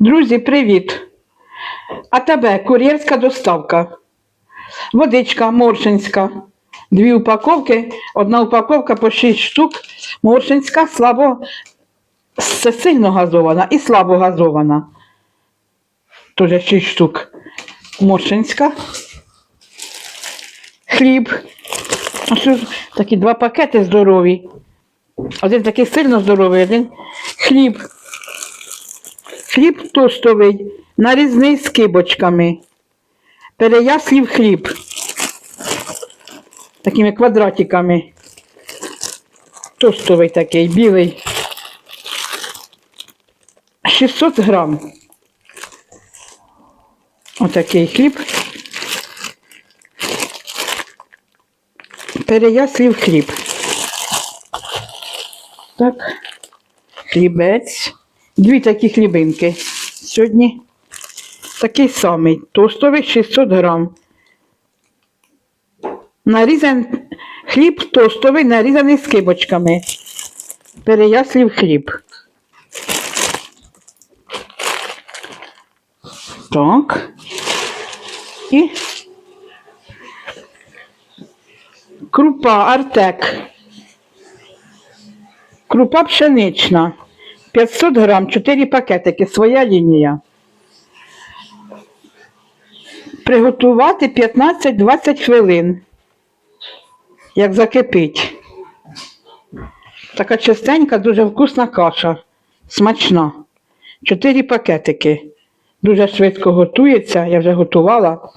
Друзі, привіт! А тебе кур'єрська доставка. Водичка моршинська. Дві упаковки, одна упаковка по 6 штук. Моршинська слабо сильно газована і слабо газована. Тоже 6 штук. Моршинська. Хліб. Такі два пакети здорові. Один такий сильно здоровий, один хліб. Хліб тостовий, нарізний з кибочками. Переяслів хліб. Такими квадратиками. Тостовий такий, білий. 600 грам. Отакий хліб. Переяслів хліб. Так. Хлібець. Дві такі хлібинки. Сьогодні такий самий. Тостовий 600 грам. Нарізан... Хліб тостовий, нарізаний з кибочками. Переяслів хліб. Так. І крупа Артек. Крупа пшенична. 500 грам, 4 пакетики, своя лінія. Приготувати 15-20 хвилин. Як закипить. Така чистенька, дуже вкусна каша. Смачна. 4 пакетики. Дуже швидко готується, я вже готувала.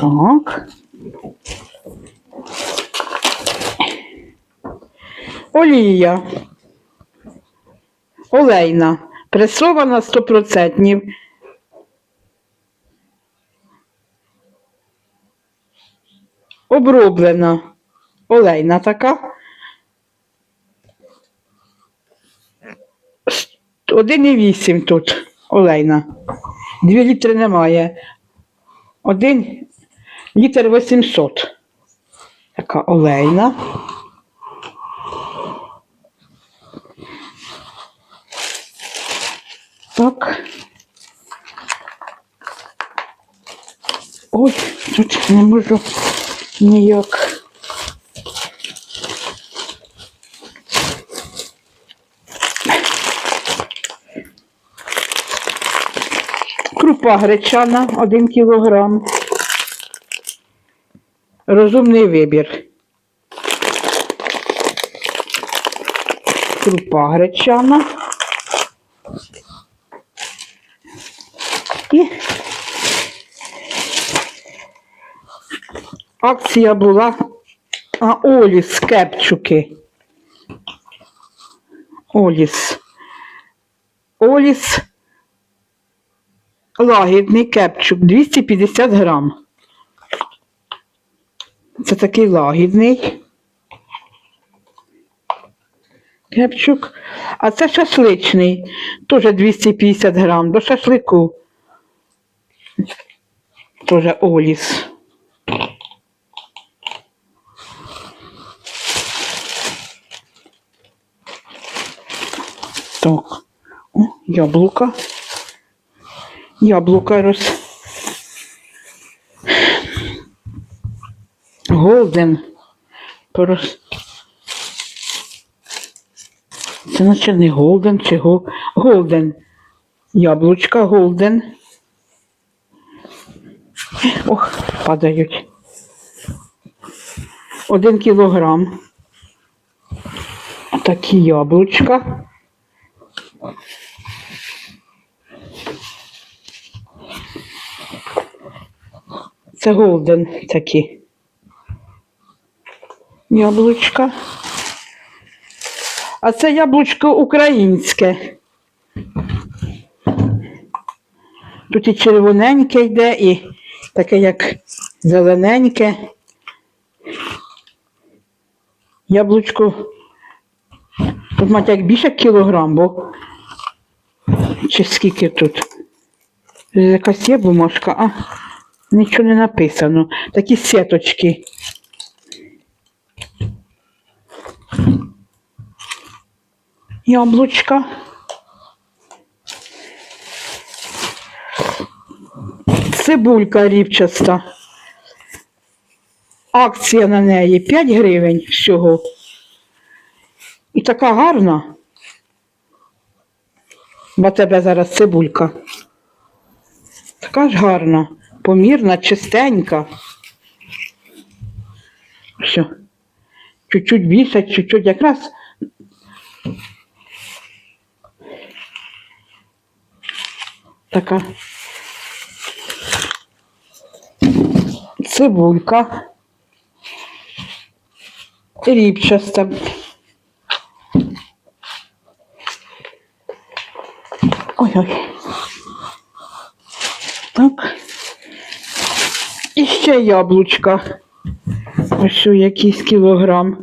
Так. Олія. Олейна. Пресована 100%. Оброблена. Олейна така. С- 1,8 тут олейна. 2 літри немає. 1 літр 800. Така олейна. Так. Ой, тут не можу ніяк. Крупа гречана 1 кілограм. Розумний вибір. Крупа гречана. Акція була а, Оліс кепчуки. Оліс. Оліс лагідний кепчук 250 грам. Це такий лагідний кепчук. А це шашличний, теж 250 грам до шашлику. Теж оліс. Так. О, яблука. Яблука роз. Голден. Порос. Це наче не голден чи го... голден. Яблучка голден. Ох, падають. Один кілограм. Такі яблучка. Це голден такі. Яблучка. А це яблучко українське. Тут і червоненьке йде, і таке як зелененьке. Яблучко. Тут мать як більше кілограм, бо чи скільки тут? Якась є бумажка, а нічого не написано. Такі сіточки. Яблучка. Цибулька рівчаста. Акція на неї 5 гривень всього. І така гарна. Бо тебе зараз цибулька. Така ж гарна, помірна, чистенька. Все. Чуть-чуть більше, чуть-чуть якраз. Така. Цибулька. Ріпчаста. Ой-ой. Так. І ще яблучка. Ось якийсь кілограм.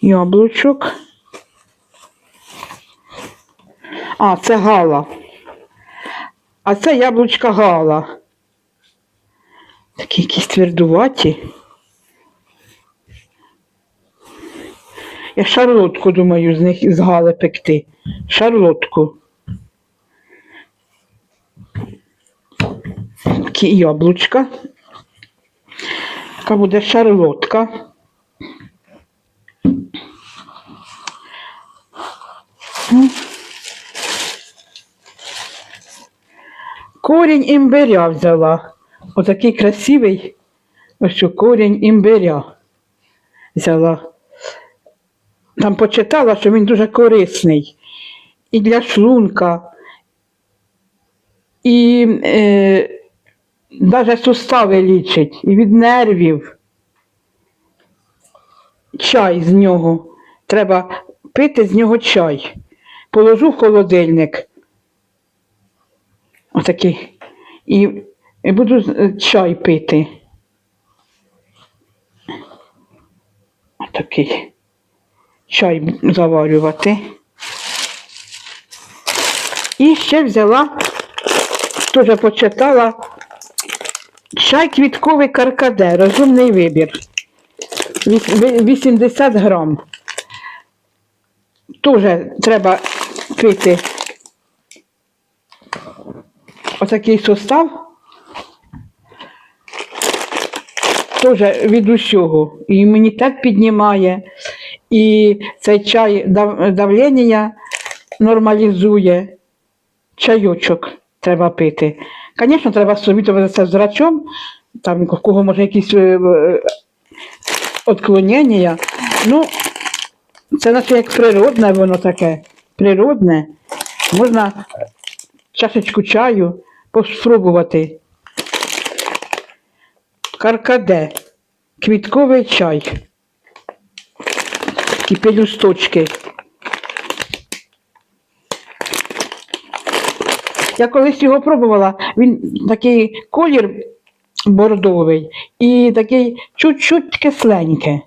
Яблучок. А, це гала. А це яблучка гала. Такі якісь твердуваті. Я шарлотку думаю з них з гали пекти. Шарлотку. Такі яблучка. Така буде шарлотка. Корінь імбиря взяла. Отакий красивий. Ось що корінь імбиря взяла. Там почитала, що він дуже корисний і для шлунка, і е, навіть сустави лічить, і від нервів. Чай з нього. Треба пити з нього чай. Положу в холодильник. Отакий. І, буду чай пити. Отакий. Чай заварювати. І ще взяла, теж почитала чай квітковий каркаде, розумний вибір. Віс- 80 грам. Теж треба пити отакий состав. Теж від усього. Імунітет піднімає, і цей чай давлення нормалізує. Чайочок треба пити. Звісно, треба совітуватися з врачом, там у кого може якісь е, е, отклонення. Ну, це наче як природне воно таке. Природне. Можна чашечку чаю поспробувати. Каркаде. Квітковий чай. Такі пелюсточки. Я колись його пробувала. Він такий колір бордовий і такий чуть-чуть кисленький.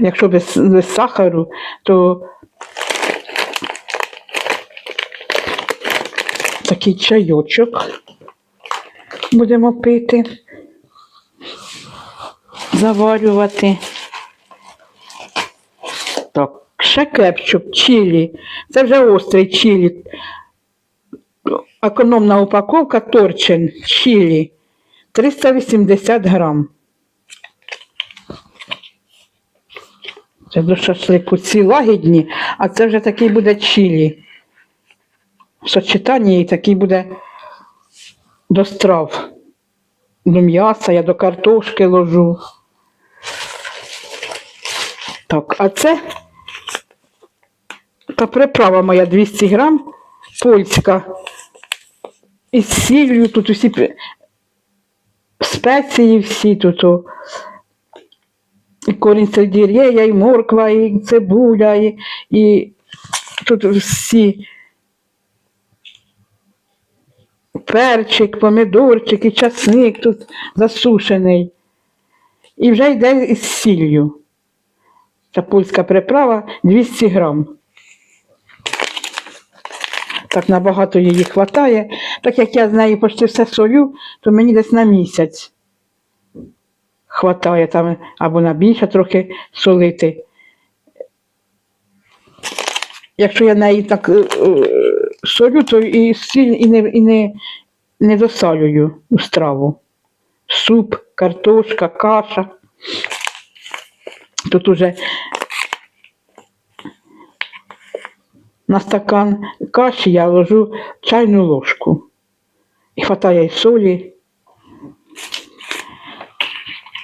Якщо без, без сахару, то такий чайочок будемо пити, заварювати. Так, ще кепчук, чилі. Це вже острий чилі. Економна упаковка торчин чилі 380 грам. Це до шашлику ці лагідні, а це вже такий буде чилі. В сочетанні і такий буде до страв. До м'яса, я до картошки ложу. Так, а це та приправа моя 200 грам, польська. Із сіллю, тут усі спеції всі тут. І корінь сельдерея, і морква, і цибуля, і, і тут всі перчик, помидорчик і часник тут засушений. І вже йде із сіллю. Ця польська приправа 200 грам. Так набагато її вистачає. Так як я з неї почти все солю, то мені десь на місяць хватає там або на більше трохи солити. якщо я неї так е, е, солю, то і сіль і не, і не, не досалюю у страву. Суп, картошка, каша. Тут уже на стакан каші я ложу чайну ложку. І хватає солі.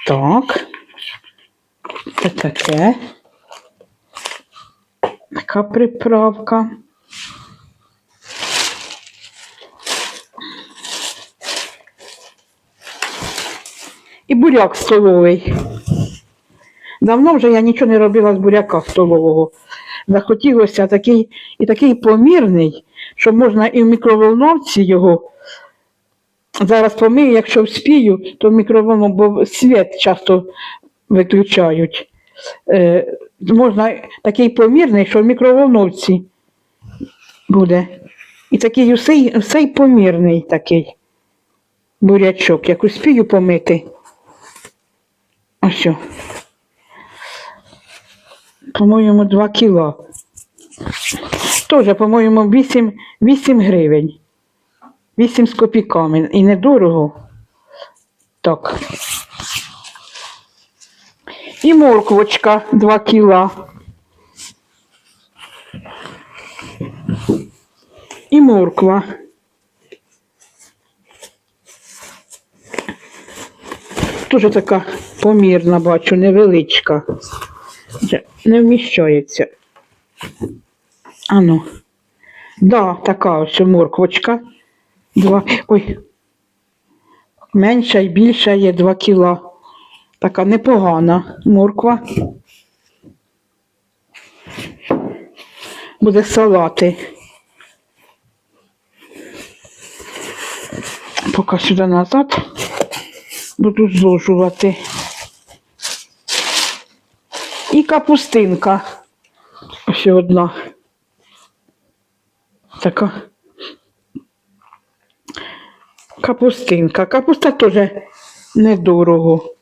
Так. Це таке. Така приправка. І буряк столовий. Давно вже я нічого не робила з буряка столового. Захотілося такий і такий помірний, що можна і в мікроволновці його. Зараз помию, якщо вспію, то в мікроволновку, бо світ часто виключають. Е, можна такий помірний, що в мікроволновці буде. І такий усей, усей помірний такий бурячок. Як успію помити. Ось. По-моєму, 2 кіла. Теж, по-моєму, 8, 8 гривень. 8 з копійками. І недорого. Так. І морквочка 2 кіла. І морква. Дуже така помірна, бачу, невеличка. Вже Не вміщається. Ану. Да, така ось морквочка. Два. Ой. Менша і більша є 2 кіла. Така непогана морква. Буде салати. Поки сюди назад буду зложувати. І капустинка. Ось одна. Така. Капустинка. Капуста теж недорого.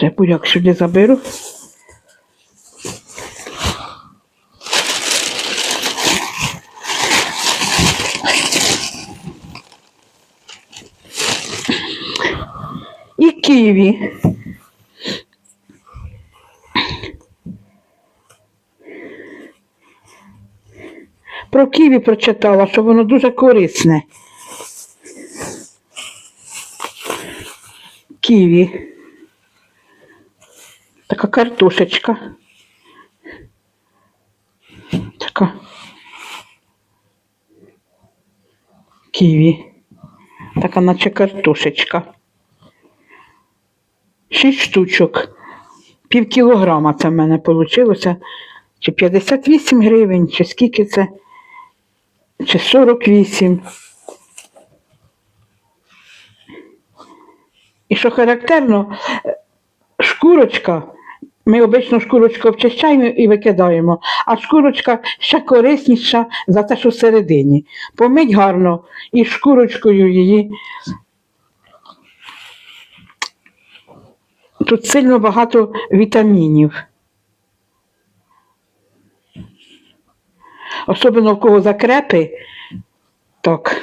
Це буряк сюди заберу. І ківі. Про ківі прочитала, що воно дуже корисне. Ківі. Така картошечка. Така. Ківі. Така наче картошечка. Шість штучок. Пів кілограма це в мене вийшло. Чи 58 гривень, чи скільки це, чи 48. І що характерно, шкурочка, ми обично шкурочку обчищаємо і викидаємо, а шкурочка ще корисніша за те, що всередині. Помить гарно і шкурочкою її. Тут сильно багато вітамінів. Особливо в кого закрепи. Так.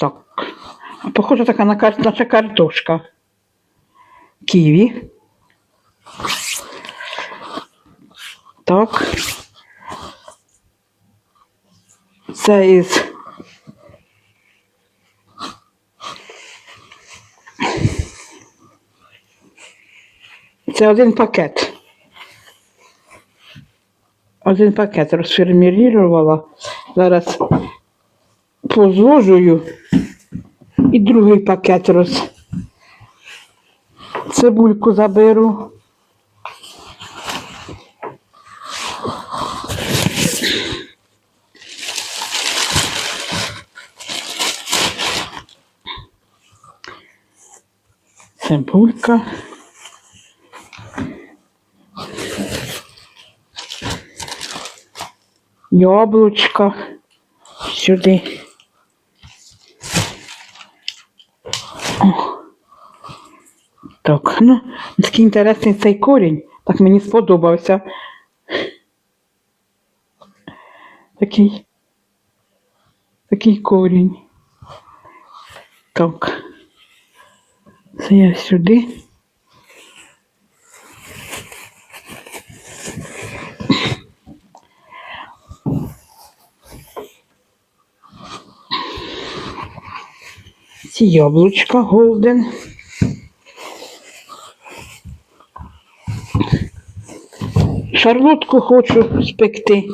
Так. Похоже така на наша картошка. Ківі. Так. Це із. Це один пакет. Один пакет розформірувала. Зараз позложую і другий пакет роз. Цибульку заберу. Цибулька. Яблучко сюди. О. Так, ну, такий інтересний цей корінь. Так мені сподобався. Такий. Такий корінь. Так. Це я сюди. Яблучка голден. Шарлотку хочу спекти.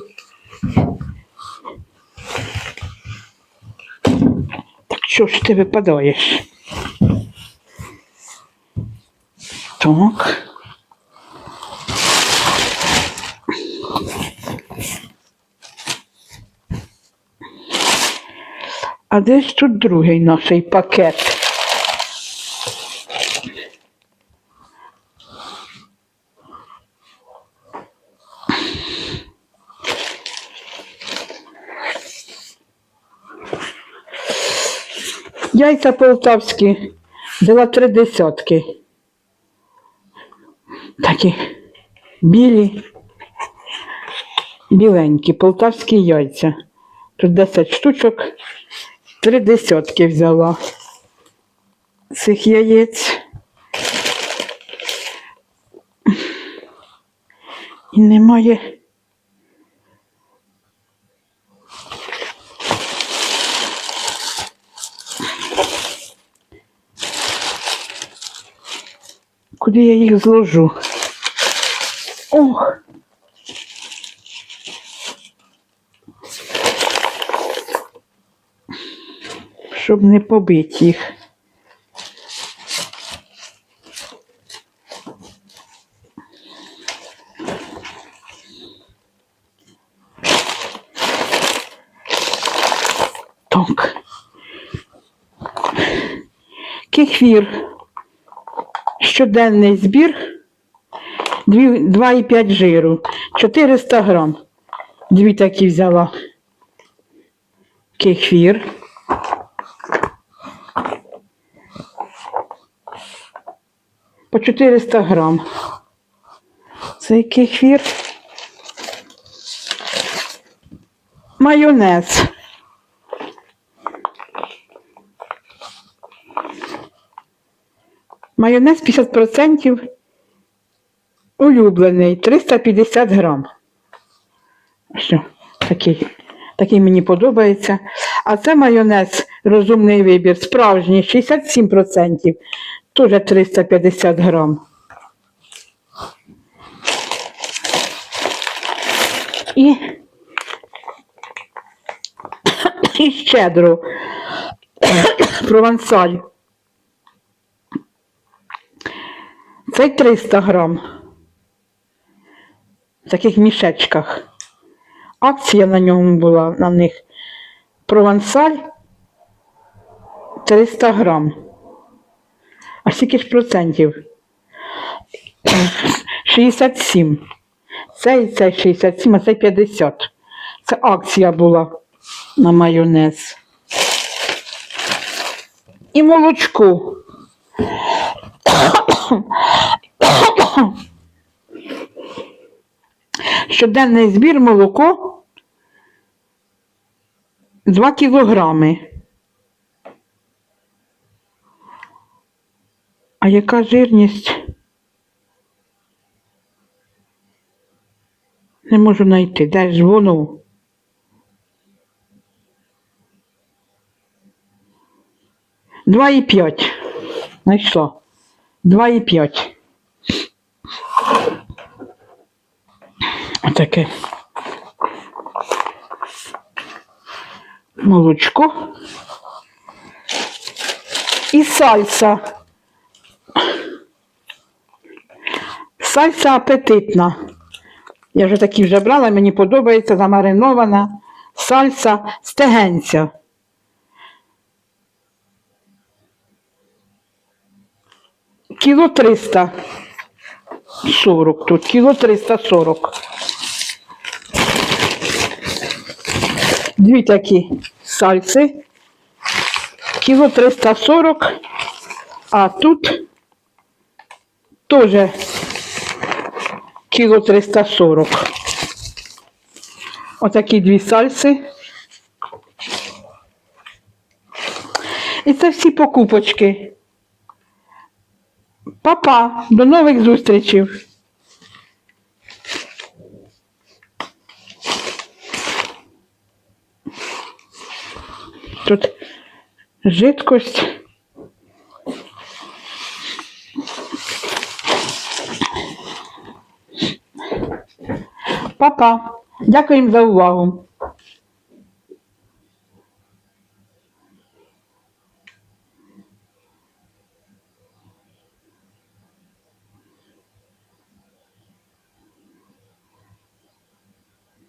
Так що ж ти випадаєш? Так. А де ж тут другий наш пакет? Яйця полтавські, взяла три десятки. Такі білі, біленькі, полтавські яйця. Тут 10 штучок, три десятки взяла цих яєць. І немає. Куди я їх зложу? Ох. Щоб не побити їх. Так. Кефір. Щоденний збір 2,5 жиру. 400 грам. Дві такі взяла. Кефір. По 400 грам. Цей кефір. Майонез. Майонез 50% улюблений, 350 грам. Що, такий, такий мені подобається. А це майонез розумний вибір, справжній, 67%, теж 350 грам. І, і щедро. Провансаль. Цей 300 грам. В таких мішечках. Акція на ньому була на них. Провансаль 300 грам. А скільки ж процентів? 67. Цей цей 67, а цей 50. Це акція була на майонез. І молочко. Щоденний збір молоко 2 кілограми. А яка жирність? Не можу знайти. Де ж воно? Два і п'ять. Знайшла. Два і п'ять. Отаке. Молочко. І сальса. Сальса апетитна. Я вже такі вже брала, мені подобається замаринована сальса стегенця. Кіло 340 тут, кіло 340. Дві такі сальси. Кіло 340, а тут Тоже кіло 340. Отакі дві сальси. І це всі покупочки. Папа, до нових зустрічей. Тут жидкость. Папа, дякуємо за увагу.